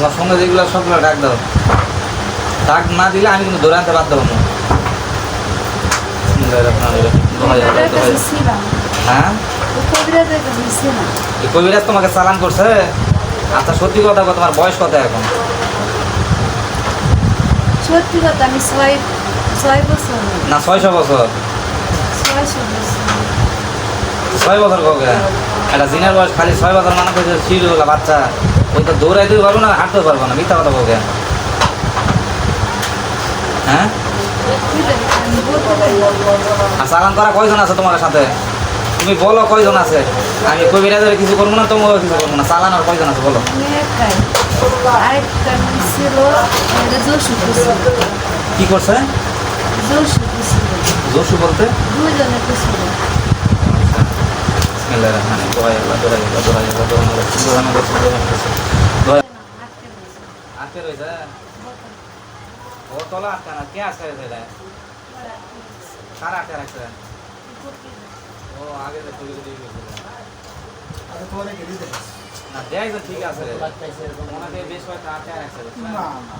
তোমার সঙ্গে যেগুলো সবগুলো ডাক দাও। ডাক না দিলে আমি কিন্তু দৌড়ে আনতে বাধ্য হব হ্যাঁ? কবিরাজ তোমাকে চালান করছে? আচ্ছা সত্যি কথা তোমার বয়স কত এখন? সত্যি কথা আমি ছয় ছয় বছর না ছয়শো বছর। ছয়শো বছর। ছয় বছর কবে? একটা জিনের বয়স খালি ছয় বছর মানে করছে শিশুগুলা বাচ্চা। ওই তো দৌড়াইতেও পারব না হাঁটতেও পারব না মিথ্যা কথা বলবে হ্যাঁ। আর চালান করা কয়জন আছে তোমার সাথে? তুমি বলো কয়জন আছে? আমি কবিরাজের কিছু করব না তোমারও কিছু করব না। চালান আর কয়জন আছে বলো। কি করছে? জোশু বলতে? দুজনে ও তলা আটকা কে আটকা রয়েছে কার রাখছে ও আগে দেখ না তো ঠিক আছে ওনাকে বেশ কয়েকটা আটকা রাখছে? না না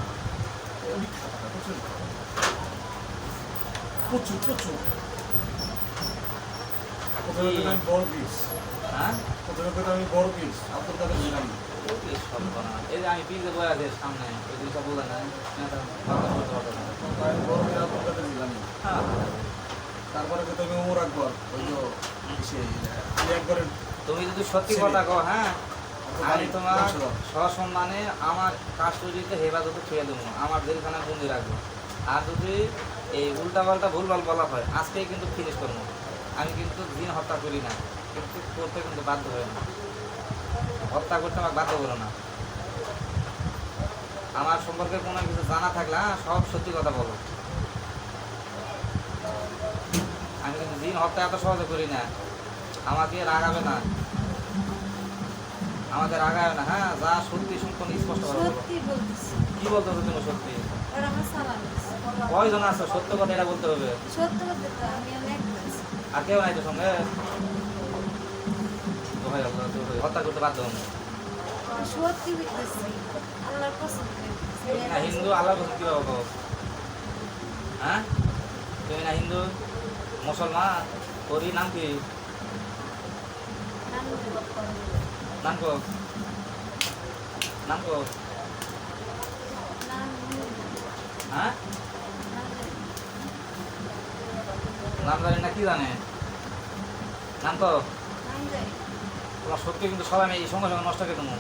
বড় পিস হ্যাঁ? প্রথমে আমি বড় পিস আপনার কাছে নিলাম ওই এই যে আমি বয়ে সামনে ওই জিনিসটা না। বড় পিস আপনার নিলাম হ্যাঁ। তারপরে তো তুমি ওমর আকবর ওই যে সে আলী আকবরের তুমি যদি সত্যি কথা কো হ্যাঁ আমি তোমার সসম্মানে আমার কাস্টডিতে হেফাজতে ছুঁয়ে দেবো আমার জেলখানা বন্দি রাখব। আর যদি এই উল্টা পাল্টা ভুলভাল বলা হয় আজকেই কিন্তু ফিনিশ করব। আমি কিন্তু দিন হত্যা করি না কিন্তু করতে কিন্তু বাধ্য হয় না। হত্যা করতে আমাকে বাধ্য করো না। আমার সম্পর্কে কোনো কিছু জানা থাকলে হ্যাঁ, সব সত্যি কথা বলো। আমি কিন্তু দিন হত্যা এত সহজে করি না। আমাকে রাগাবে না। আমাকে রাগাবে না হ্যাঁ যা সত্যি সম্পূর্ণ স্পষ্ট করে বলো। কি বলতে হবে তুমি সত্যি? কয়জন আছে? সত্য কথা এটা বলতে হবে। সত্য কথা আমি অনেক। আর কেউ নাই তো সঙ্গে আল্লাহ। হত্যা করতে বাধ্য হন পছন্দ না হিন্দু আল্লাহর কথা কীভাবে কও হ্যাঁ তুমি না হিন্দু মুসলমান তোরই নাম কি নাম কো নাম কো হ্যাঁ নাম না কি জানে নাম তো? তোমার শক্তি কিন্তু সবাই আমি এই সঙ্গে সঙ্গে নষ্ট করে দেবো।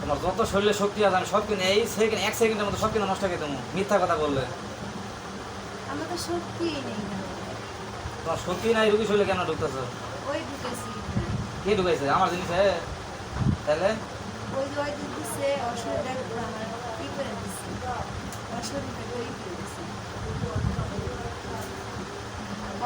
তোমার যত শরীরে শক্তি আছে আমি সব এই সেকেন্ড এক সেকেন্ডের মধ্যে সব নষ্ট করে দেবো। মিথ্যা কথা বললে। নেই তোমার শক্তি নাই রুগী শরীরে কেন ঢুকতেছ? ওই ঢুকেছি। কে ঢুকাইছে আমার জিনিসে? তাহলে? ওই যে ওই দিছে অসুবিধা আমার কি করে দিছে? অসুবিধা করে কি দিছে বললে বাবা ই রাখছে ওই আগে একটা রুগী দেখছিল এই জন্য বিদায় ভক্তরা শুনে দিচ্ছে আমি কিছু বলতে পারি না সত্যি তুই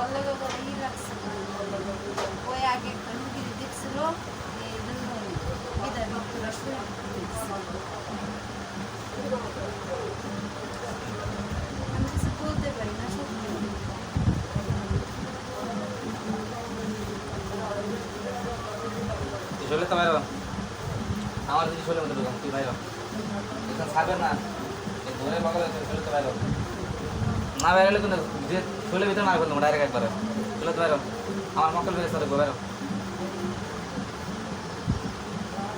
শরীরে তো বাইর। আমার শরীরের মধ্যে ঢুকাম তুই বাইর ছাড়বে না ধরে তুই শরীরে তো বাইর। না বাইরে হলে কিন্তু যে শরীরের ভিতরে মার ফেলতাম ডাইরেক্ট একবারে শরীরে তো বাইর। আমার মক্কল বেরিয়ে সাথে বাইর।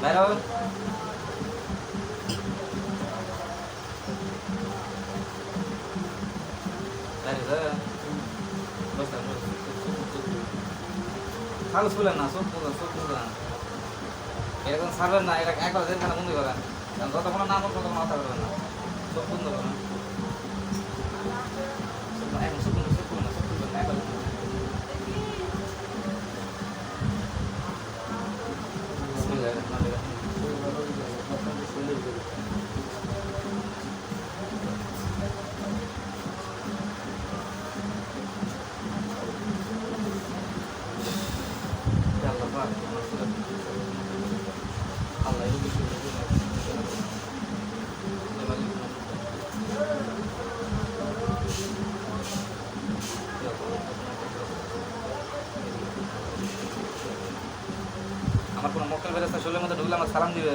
বাইর থাক, বস। চুপ, চুপ, চুপ। কাগজ খুলেন না এরকম ছাড়বেন না এটা একবার জেলখানা বন্দি করেন যতক্ষণ নাম ততক্ষণ হত্যা করবেন না চোখ বন্ধ আমার কোনো মক্কেল বেরেস্তা মধ্যে ঢুকলে আমার সালাম দিবে।